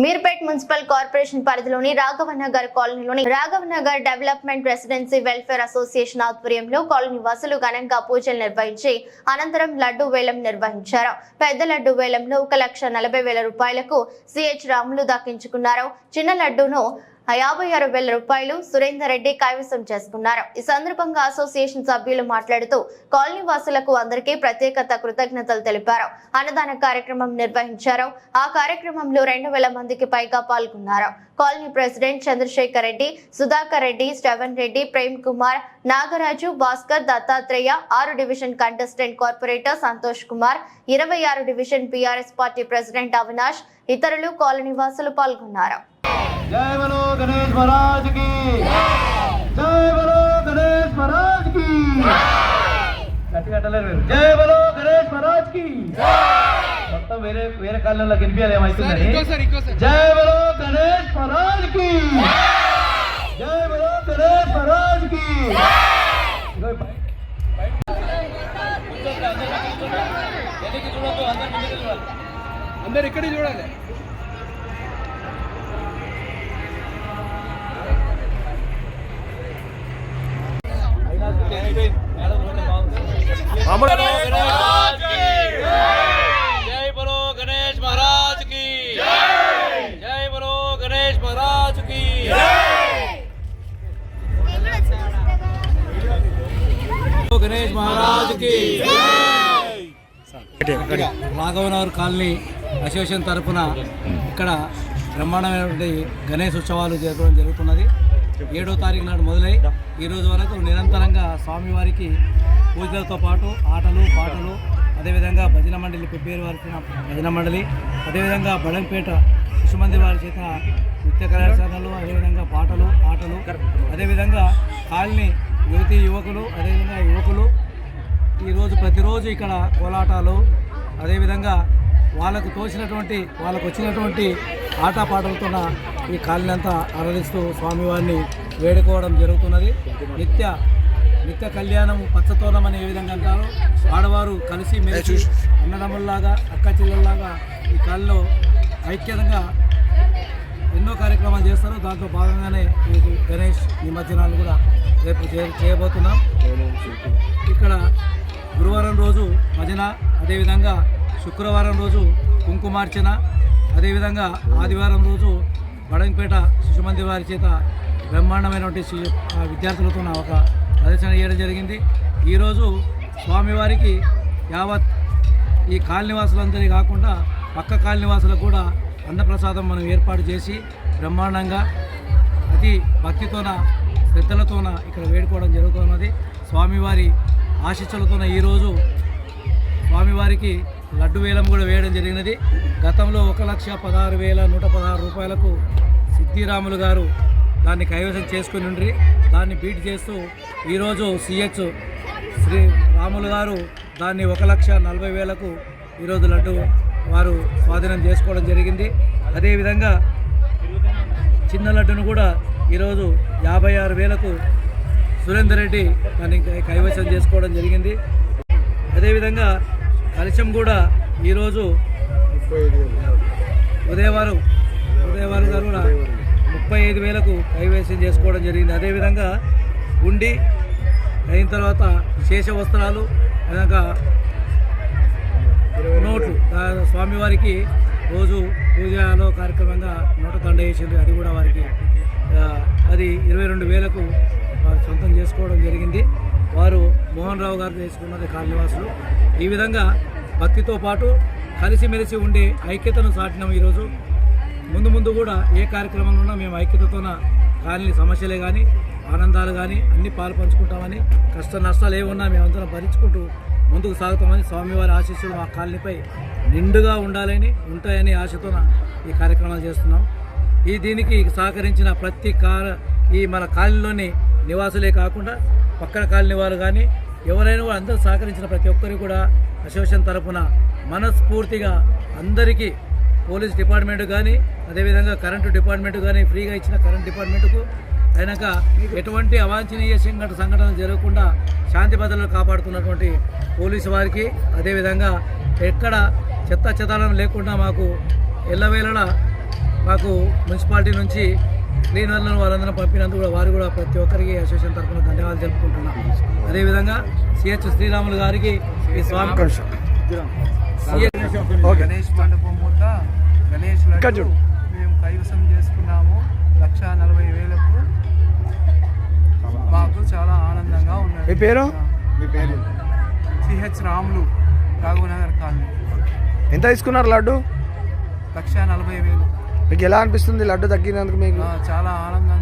Meerpet municipal corporation పరిధిలోని రాఘవ నగర్ కాలనీలోని Raghava Nagar development residency welfare association ఆధ్వర్యంలో కాలనీ వాసులు ఘనంగా పూజలు నిర్వహించి అనంతరం లడ్డు వేలం నిర్వహించారు. పెద్ద లడ్డు వేలంలో ఒక లక్ష నలభై వేల రూపాయలకు సిహెచ్ రాములు దక్కించుకున్నారు. చిన్న లడ్డూను యాభై ఆరు వేల రూపాయలు సురేందర్ రెడ్డి కైవసం చేసుకున్నారు. ఈ సందర్భంగా అసోసియేషన్ సభ్యులు మాట్లాడుతూ కాలనీ వాసులకు అందరికీ ప్రత్యేకత కృతజ్ఞతలు తెలిపారు. అన్నదాన కార్యక్రమం నిర్వహించారు. ఆ కార్యక్రమంలో రెండు వేల మందికి పైగా పాల్గొన్నారు. కాలనీ ప్రెసిడెంట్ చంద్రశేఖర్ రెడ్డి సుధాకర్ రెడ్డి శ్రవణ్ రెడ్డి ప్రేమ్ కుమార్ నాగరాజు భాస్కర్ దత్తాత్రేయ ఆరు division contestant corporator Santosh Kumar ఇరవై ఆరు division BRS party president Avinash ఇతరులు కాలనీ వాసులు పాల్గొన్నారు. जय बोलो गणेश महाराज की जय बोलो गणेश महाराज की గట్టిగా అంటలేరు మీరు. జై బలో గణేష్ మహారాజ్ కి మొత్తం వేరే వేరే కాలంలో వినిపించాలి ఏమైతుందని జై బలో గణేష్ మహారాజ్ కి జై బలో గణేష్ మహారాజ్ కి ఇదిగో ఈ పై- అందరు ఇక్కడే చూడాలి రాఘవనవర్ కాలనీ అసోసియేషన్ తరఫున ఇక్కడ బ్రహ్మాండమైనటువంటి గణేష్ ఉత్సవాలు జరపడం జరుగుతున్నది. ఏడో తారీఖు నాడు మొదలై ఈ రోజు వరకు నిరంతరంగా స్వామివారికి పూజలతో పాటు ఆటలు పాటలు అదేవిధంగా భజన మండలి పెబ్బేరు వారి భజన మండలి అదేవిధంగా బడంపేట శిశుమంది వారి చేత నృత్య కళాశాలలు అదేవిధంగా పాటలు ఆటలు అదేవిధంగా కాలనీ యువతి యువకులు అదేవిధంగా యువకులు. ఈరోజు ప్రతిరోజు ఇక్కడ కోలాటాలు అదేవిధంగా వాళ్ళకు తోచినటువంటి వాళ్ళకు వచ్చినటువంటి ఆటపాటలతో ఈ కాలనంతా ఆరాధిస్తూ స్వామివారిని వేడుకోవడం జరుగుతున్నది. నిత్య నిత్య కళ్యాణం పచ్చతోనం అనే ఏ విధంగా అంటారు. ఆడవారు కలిసి మెలిసి అన్నదమ్ముల్లాగా అక్క చెల్లెల్లాగా ఈ కాలంలో ఐక్యతంగా ఎన్నో కార్యక్రమాలు చేస్తారు. దాంట్లో భాగంగానే మీకు గణేష్ నిమజ్జనాలు కూడా రేపు చే- చేయబోతున్నాం. ఇక్కడ గురువారం రోజు భజన అదేవిధంగా శుక్రవారం రోజు కుంకుమార్చన అదేవిధంగా ఆదివారం రోజు బడంపేట శిశుమంది వారి చేత బ్రహ్మాండమైనటువంటి విద్యార్థులతో ఒక ప్రదర్శన చేయడం జరిగింది. ఈరోజు స్వామివారికి యావత్ ఈ కాలనివాసులందరి కాకుండా పక్క కాలనివాసులకు కూడా అన్నప్రసాదం మనం ఏర్పాటు చేసి బ్రహ్మాండంగా అతి భక్తితోన శ్రద్ధలతోన ఇక్కడ వేడుకోవడం జరుగుతున్నది. స్వామివారి ఆశీస్సులతోన ఈరోజు స్వామివారికి లడ్డు వేలం కూడా వేయడం జరిగినది. గతంలో ఒక లక్ష పదహారు వేల నూట పదహారు రూపాయలకు సిద్ధిరాములు గారు దాన్ని కైవసం చేసుకుని ఉండ్రి. దాన్ని బీట్ చేస్తూ ఈరోజు సిహెచ్ శ్రీ రాములు గారు దాన్ని ఒక లక్ష నలభై వేలకు ఈరోజు లడ్డు వారు స్వాధీనం చేసుకోవడం జరిగింది. అదేవిధంగా చిన్న లడ్డును కూడా ఈరోజు యాభై ఆరు వేలకు సురేందర్ రెడ్డి దాన్ని కైవసం చేసుకోవడం జరిగింది. అదేవిధంగా కలశం కూడా ఈరోజు ఉదయవారు ఉదయవారు గారు కూడా ముప్పై ఐదు వేలకు కైవేశం చేసుకోవడం జరిగింది. అదేవిధంగా ఉండి అయిన తర్వాత శేష వస్త్రాలు అనగా నోట్లు స్వామివారికి రోజు పూజలో కార్యక్రమంగా నోట దండ వేసింది అది కూడా వారికి అది ఇరవై రెండు వేలకు వారు సొంతం చేసుకోవడం జరిగింది. వారు మోహన్ రావు గారు చేసుకున్నది కాలనివాసులు ఈ విధంగా భక్తితో పాటు కలిసిమెలిసి ఉండే ఐక్యతను సాటినాం ఈరోజు. ముందు ముందు కూడా ఏ కార్యక్రమంలో ఉన్నా మేము ఐక్యతతోన కాలనీ సమస్యలే కానీ ఆనందాలు కానీ అన్ని పాలు పంచుకుంటామని కష్ట నష్టాలు ఏమున్నా మేమంతా భరించుకుంటూ ముందుకు సాగుతామని స్వామివారి ఆశీస్సులు మా కాలనీపై నిండుగా ఉండాలని ఉంటాయని ఆశతోన ఈ కార్యక్రమాలు చేస్తున్నాం. ఈ దీనికి సహకరించిన ప్రతి కార ఈ మన కాలనీలోని నివాసులే కాకుండా పక్కన కాలనీ వారు కానీ ఎవరైనా కూడా అందరూ సహకరించిన ప్రతి ఒక్కరికి కూడా అసోసియేషన్ తరపున మనస్ఫూర్తిగా అందరికీ పోలీస్ డిపార్ట్మెంట్ కానీ అదేవిధంగా కరెంటు డిపార్ట్మెంట్ కానీ ఫ్రీగా ఇచ్చిన కరెంట్ డిపార్ట్మెంట్కు అయినాక ఎటువంటి అవాంఛనీయ సంఘటన సంఘటనలు జరగకుండా శాంతి భద్రతలు కాపాడుతున్నటువంటి పోలీసు వారికి అదేవిధంగా ఎక్కడ చెత్త చెదారం లేకుండా మాకు ఎల్లవేళలా మాకు మున్సిపాలిటీ నుంచి క్లీనర్లను వాళ్ళందరూ పంపినందుకు కూడా వారు కూడా ప్రతి ఒక్కరికి అసోసియేషన్ తరఫున ధన్యవాదాలు తెలుపుకుంటున్నాం. అదేవిధంగా సిహెచ్ శ్రీరాములు గారికి ఈ స్వామి గణేష్ మండపం వద్ద గణేష్ మేము కైవసం చేసుకున్నాము. లక్ష నలభై వేలకు మాకు చాలా ఆనందంగా ఉన్నది. మీ పేరు? మీ పేరు? CH Ramulu Raghavanagar colony. ఎంత తీసుకున్నారు లడ్డు? లక్ష నలభై వేలు. మీకు ఎలా అనిపిస్తుంది లడ్డు తగ్గినందుకు మీకు? చాలా ఆనందంగా